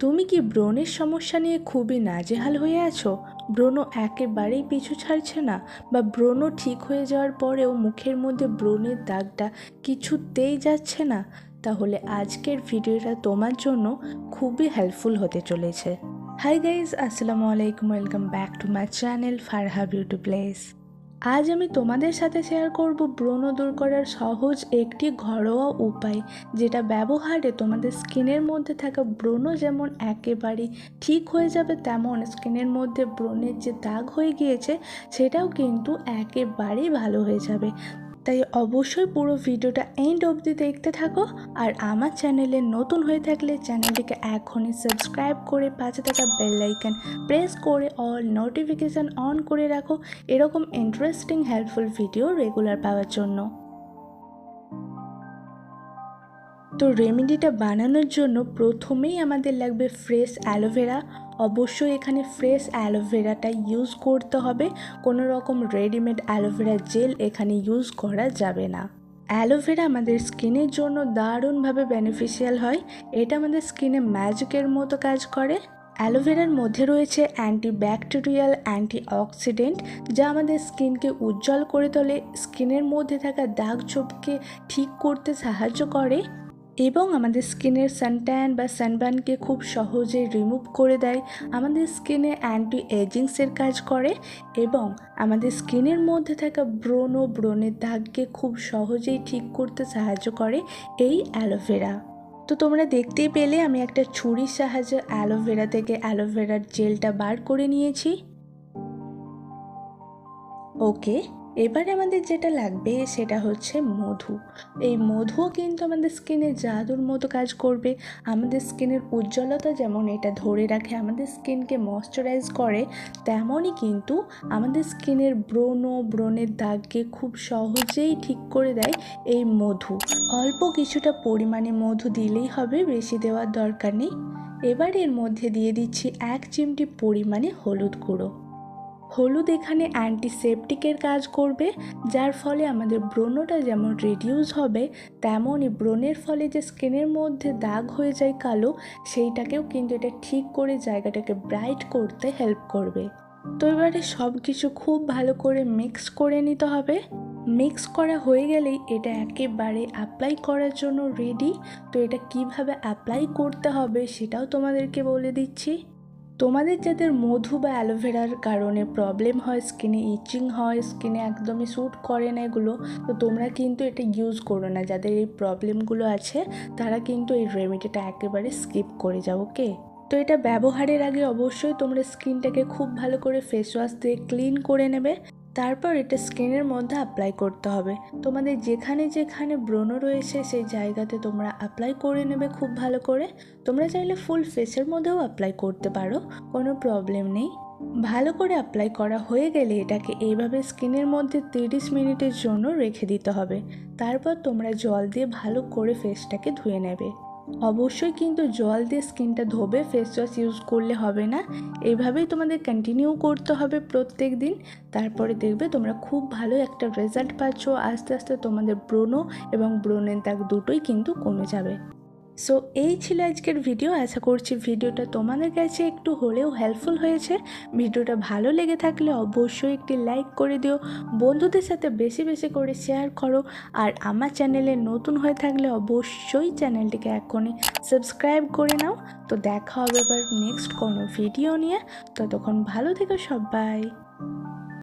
তুমি কি ব্রণের সমস্যা নিয়ে খুবই নাজেহাল হয়ে আছো? ব্রণ একেবারেই পিছু ছাড়ছে না বা ব্রণ ঠিক হয়ে যাওয়ার পরেও মুখের মধ্যে ব্রণের দাগটা কিছুতেই যাচ্ছে না। তাহলে আজকের ভিডিওটা তোমার জন্য খুবই হেল্পফুল হতে চলেছে। হাই গাইজ আসসালামু আলাইকুম welcome back to my channel Farha beauty place আজ আমি তোমাদের সাথে শেয়ার করব ব্রণ দূর করার সহজ একটি ঘরোয়া উপায়, যেটা ব্যবহারে তোমাদের স্কিনের মধ্যে থাকা ব্রণ যেমন একেবারেই ঠিক হয়ে যাবে, তেমন স্কিনের মধ্যে ব্রণের যে দাগ হয়ে গিয়েছে, সেটাও কিন্তু একেবারেই ভালো হয়ে যাবে। তাই অবশ্যই পুরো ভিডিওটা এন্ড অবধি দেখতে থাকো আর আমার চ্যানেলে নতুন হয়ে থাকলে চ্যানেলটিকে এখনই সাবস্ক্রাইব করে পাশে থাকা বেল প্রেস করে অল নোটিফিকেশান অন করে রাখো। এরকম ইন্টারেস্টিং হেল্পফুল ভিডিও রেগুলার পাওয়ার জন্য। তো রেমেডিটা বানানোর জন্য প্রথমেই আমাদের লাগবে ফ্রেশ অ্যালোভেরা অবশ্যই এখানে ফ্রেশ অ্যালোভেরাটা ইউজ করতে হবে। কোনো রকম রেডিমেড অ্যালোভেরা জেল এখানে ইউজ করা যাবে না। অ্যালোভেরা আমাদের স্কিনের জন্য দারুণভাবে বেনিফিশিয়াল হয়। এটা আমাদের স্কিনে ম্যাজিকের মতো কাজ করে। অ্যালোভেরার মধ্যে রয়েছে অ্যান্টিব্যাকটেরিয়াল অ্যান্টিঅক্সিডেন্ট যা আমাদের স্কিনকে উজ্জ্বল করে তোলে। স্কিনের মধ্যে থাকা দাগ ছোপকে ঠিক করতে সাহায্য করে। এবং আমাদের স্কিনের সানট্যান বা সানবার্নকে খুব সহজে রিমুভ করে দেয়, আমাদের স্কিনে অ্যান্টি এজিংসের কাজ করে এবং আমাদের স্কিনের মধ্যে থাকা ব্রণ ও ব্রণের দাগকে খুব সহজেই ঠিক করতে সাহায্য করে এই অ্যালোভেরা। তো তোমরা দেখতেই পেলে আমি একটা ছুরির সাহায্যে অ্যালোভেরা থেকে অ্যালোভেরার জেলটা বার করে নিয়েছি। ওকে এবারে আমাদের যেটা লাগবে সেটা হচ্ছে মধু। এই মধুও কিন্তু আমাদের স্কিনে জাদুর মতো কাজ করবে। আমাদের স্কিনের উজ্জ্বলতা যেমন এটা ধরে রাখে, আমাদের স্কিনকে ময়শ্চারাইজ করে, তেমনই কিন্তু আমাদের স্কিনের ব্রণ, ব্রণের দাগকে খুব সহজেই ঠিক করে দেয় এই মধু। অল্প কিছুটা পরিমাণে মধু দিলেই হবে, বেশি দেওয়ার দরকার নেই। এবার এর মধ্যে দিয়ে দিচ্ছি এক চিমটি পরিমাণে হলুদ গুঁড়ো। হলুদ এখানে অ্যান্টিসেপটিকের কাজ করবে, যার ফলে আমাদের ব্রণটা যেমন রিডিউস হবে, তেমনই ব্রণের ফলে যে স্কিনের মধ্যে দাগ হয়ে যায় কালো, সেইটাকেও কিন্তু এটা ঠিক করে জায়গাটাকে ব্রাইট করতে হেল্প করবে। তো এবারে সব কিছু খুব ভালো করে মিক্স করে নিতে হবে। মিক্স করা হয়ে গেলেই এটা একেবারে অ্যাপ্লাই করার জন্য রেডি তো এটা কীভাবে অ্যাপ্লাই করতে হবে সেটাও তোমাদেরকে বলে দিচ্ছি। তোমাদের যাদের মধু বা অ্যালোভেরার কারণে প্রবলেম হয় স্কিনে ইচিং হয় স্কিনে একদমই স্যুট করে না এগুলো, তো তোমরা কিন্তু এটা ইউজ করো না। যাদের এই প্রবলেমগুলো আছে, তারা কিন্তু এই রেমেডিটা একেবারে স্কিপ করে যাও ওকে তো এটা ব্যবহারের আগে অবশ্যই তোমরা স্কিনটাকে খুব ভালো করে ফেস ওয়াশ দিয়ে ক্লিন করে নেবে। তারপর এটা স্কিনের মধ্যে অ্যাপ্লাই করতে হবে। তোমাদের যেখানে যেখানে ব্রণ রয়েছে, সেই জায়গাতে তোমরা অ্যাপ্লাই করে নেবে খুব ভালো করে। তোমরা চাইলে ফুল ফেসের মধ্যেও অ্যাপ্লাই করতে পারো, কোনো প্রবলেম নেই। ভালো করে অ্যাপ্লাই করা হয়ে গেলে এটাকে এইভাবে স্কিনের মধ্যে তিরিশ মিনিটের জন্য রেখে দিতে হবে। তারপর তোমরা জল দিয়ে ভালো করে ফেসটাকে ধুয়ে নেবে। অবশ্যই কিন্তু জল দিয়ে স্কিনটা ধোবে ফেস ওয়াশ ইউজ করলে হবে না। এইভাবেই তোমাদের কন্টিনিউ করতে হবে প্রত্যেক দিন। তারপরে দেখবে তোমরা খুব ভালো একটা রেজাল্ট পাচ্ছ। আস্তে আস্তে তোমাদের ব্রণ এবং ব্রণের দাগ দুটোই কিন্তু কমে যাবে। সো এই ছিল আজকের ভিডিও আশা করছি ভিডিওটা তোমাদের কাছে একটু হলেও হেল্পফুল হয়েছে। ভিডিওটা ভালো লেগে থাকলে অবশ্যই একটি লাইক করে দিও। বন্ধুদের সাথে বেশি বেশি করে শেয়ার করো। আর আমার চ্যানেলে নতুন হয়ে থাকলে অবশ্যই চ্যানেলটিকে এখনই সাবস্ক্রাইব করে নাও। তো দেখা হবে এবার নেক্সট কোনো ভিডিও নিয়ে। ততক্ষণ ভালো থেকো সবাই।